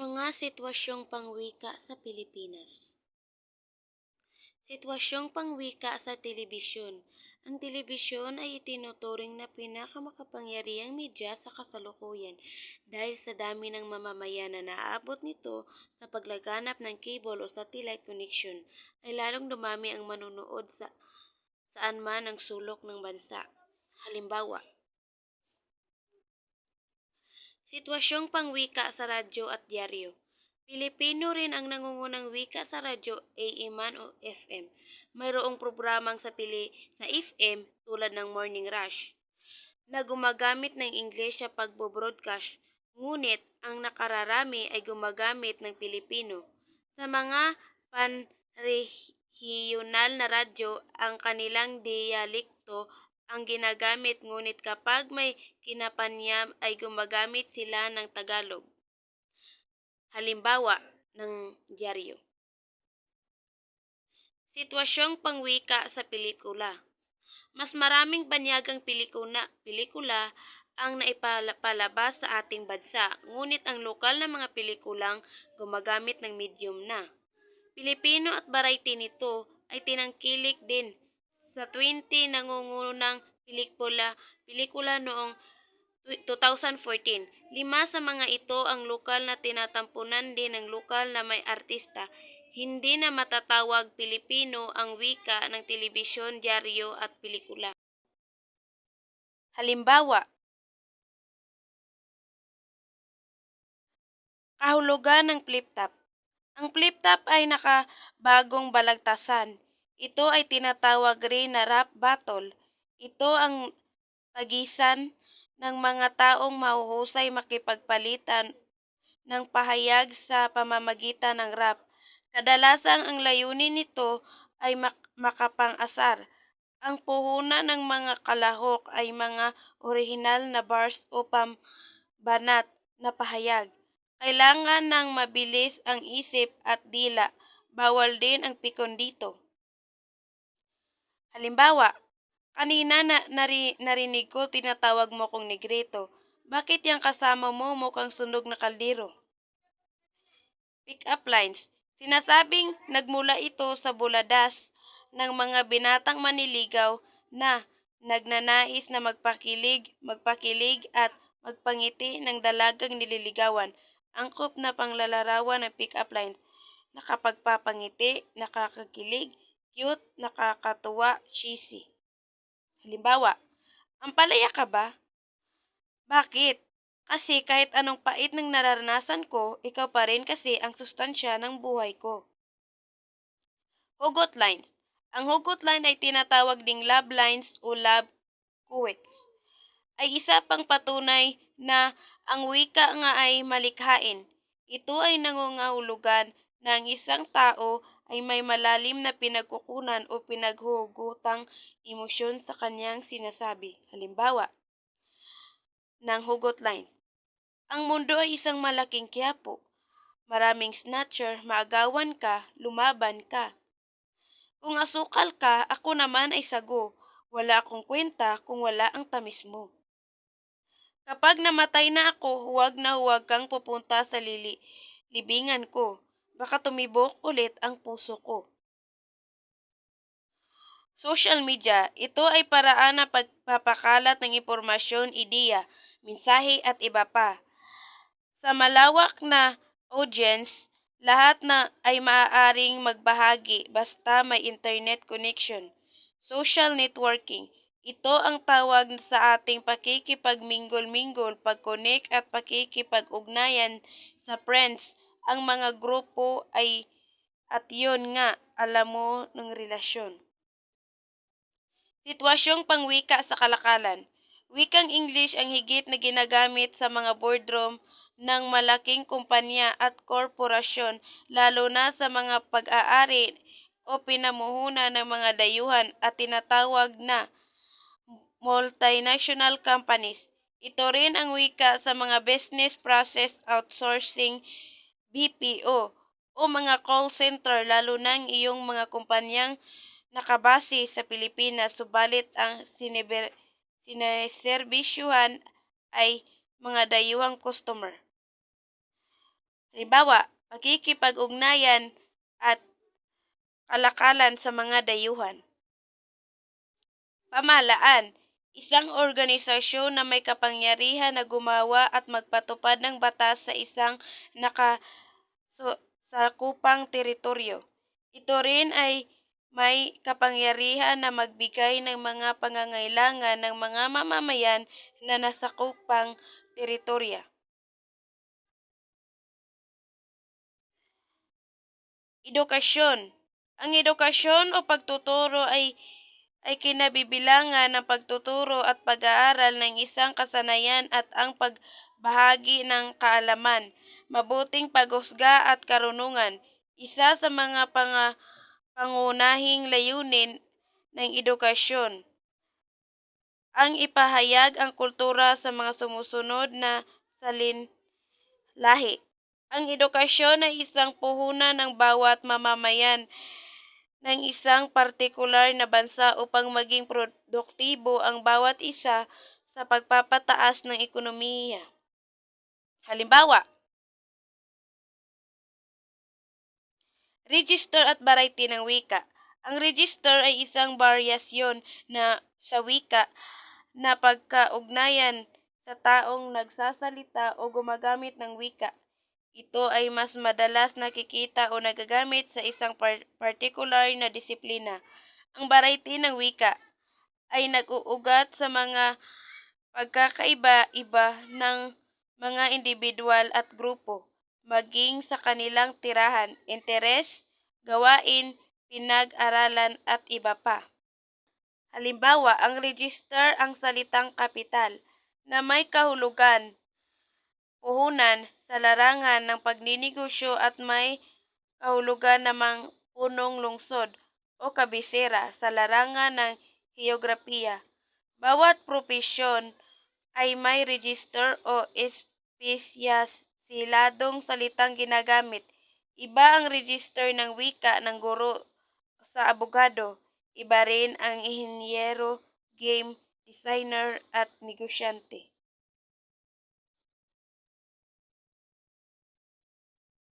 Mga sitwasyong pangwika sa Pilipinas Sitwasyong pangwika sa telebisyon Ang telebisyon ay itinuturing na pinakamakapangyarihang media sa kasalukuyan dahil sa dami ng mamamayan na naaabot nito sa paglaganap ng cable o satellite connection ay lalong dumami ang manunood sa saan man ang sulok ng bansa. Halimbawa, Sitwasyong pangwika sa radyo at dyaryo. Pilipino rin ang nangungunang wika sa radyo AM man o FM. Mayroong programang sa pili sa FM tulad ng Morning Rush na gumagamit ng English sa pagbo-broadcast, ngunit ang nakararami ay gumagamit ng Pilipino. Sa mga panrehiyonal na radyo, ang kanilang dialekto ang ginagamit ngunit kapag may kinapanyam ay gumagamit sila ng Tagalog. Halimbawa ng dyaryo. Sitwasyong pangwika sa pelikula. Mas maraming banyagang pelikula, pelikula ang naipalabas sa ating bansa, ngunit ang lokal na mga pelikulang gumagamit ng medium na. Pilipino at variety nito ay tinangkilik din sa 20 nangungunang pelikula, pelikula noong 2014. Lima sa mga ito ang lokal na tinatampunan din ng lokal na may artista. Hindi na matatawag Pilipino ang wika ng telebisyon, dyaryo at pelikula. Halimbawa, Kahulugan ng flip-top. Ang flip-top ay nakabagong balagtasan. Ito ay tinatawag rin na rap battle. Ito ang tagisan ng mga taong mahuhusay makipagpalitan ng pahayag sa pamamagitan ng rap. Kadalasan ang layunin nito ay mak- makapang-asar. Ang puhunan ng mga kalahok ay mga orihinal na bars o pambanat na pahayag. Kailangan ng mabilis ang isip at dila. Bawal din ang pikon dito. Halimbawa, kanina na, nari, narinig ko tinatawag mo kong negrito. Bakit yung kasama mo mukhang sunog na kaldero? Pick up lines. Sinasabing nagmula ito sa buladas ng mga binatang maniligaw na nagnanais na magpakilig, magpakilig at magpangiti ng dalagang nililigawan. Angkop na panglalarawan ng pick-up lines. Nakapagpapangiti, nakakakilig, cute, nakakatuwa, cheesy. Halimbawa, ang palaya ka ba? Bakit? Kasi kahit anong pait ng nararanasan ko, ikaw pa rin kasi ang sustansya ng buhay ko. Hugot lines. Ang hugot line ay tinatawag ding love lines o love quotes. Ay isa pang patunay na ang wika nga ay malikhain. Ito ay nangungahulugan na ang isang tao ay may malalim na pinagkukunan o pinaghugutang emosyon sa kanyang sinasabi. Halimbawa, ng hugot line. Ang mundo ay isang malaking kiyapo. Maraming snatcher, maagawan ka, lumaban ka. Kung asukal ka, ako naman ay sago. Wala akong kwenta kung wala ang tamis mo. Kapag namatay na ako, huwag na huwag kang pupunta sa lili libingan ko. Baka tumibok ulit ang puso ko. Social media, ito ay paraan na pagpapakalat ng impormasyon, ideya, mensahe at iba pa. Sa malawak na audience, lahat na ay maaaring magbahagi basta may internet connection. Social networking. Ito ang tawag sa ating pakikipagminggol-minggol, pag-connect at pakikipag-ugnayan sa friends. Ang mga grupo ay at yun nga, alam mo ng relasyon. Sitwasyong pangwika sa kalakalan. Wikang English ang higit na ginagamit sa mga boardroom ng malaking kumpanya at korporasyon lalo na sa mga pag-aari o pinamuhunan ng mga dayuhan at tinatawag na multinational companies. Ito rin ang wika sa mga business process outsourcing BPO o mga call center lalo ang iyong mga kumpanyang nakabase sa Pilipinas subalit ang sineserbisyuhan ay mga dayuhang customer. Halimbawa, pakikipag-ugnayan at kalakalan sa mga dayuhan. Pamahalaan, isang organisasyon na may kapangyarihan na gumawa at magpatupad ng batas sa isang nakasakupang teritoryo. Ito rin ay may kapangyarihan na magbigay ng mga pangangailangan ng mga mamamayan na nasakupang teritorya. Edukasyon. Ang edukasyon o pagtuturo ay ay kinabibilangan ng pagtuturo at pag-aaral ng isang kasanayan at ang pagbahagi ng kaalaman, mabuting paghusga at karunungan. Isa sa mga panga, pangunahing layunin ng edukasyon ang ipahayag ang kultura sa mga sumusunod na salin lahi. Ang edukasyon ay isang puhunan ng bawat mamamayan ng isang partikular na bansa upang maging produktibo ang bawat isa sa pagpapataas ng ekonomiya. Halimbawa, register at variety ng wika. Ang register ay isang varyasyon na sa wika na pagkaugnayan sa taong nagsasalita o gumagamit ng wika. Ito ay mas madalas nakikita o nagagamit sa isang par- partikular na disiplina. Ang variety ng wika ay nag-uugat sa mga pagkakaiba-iba ng mga individual at grupo, maging sa kanilang tirahan, interes, gawain, pinag-aralan at iba pa. Halimbawa, ang register ang salitang kapital na may kahulugan puhunan sa larangan ng pagninegosyo at may kahulugan namang punong lungsod o kabisera sa larangan ng geografiya. Bawat propesyon ay may register o espesyasiladong salitang ginagamit. Iba ang register ng wika ng guro sa abogado. Iba rin ang inhinyero, game designer at negosyante.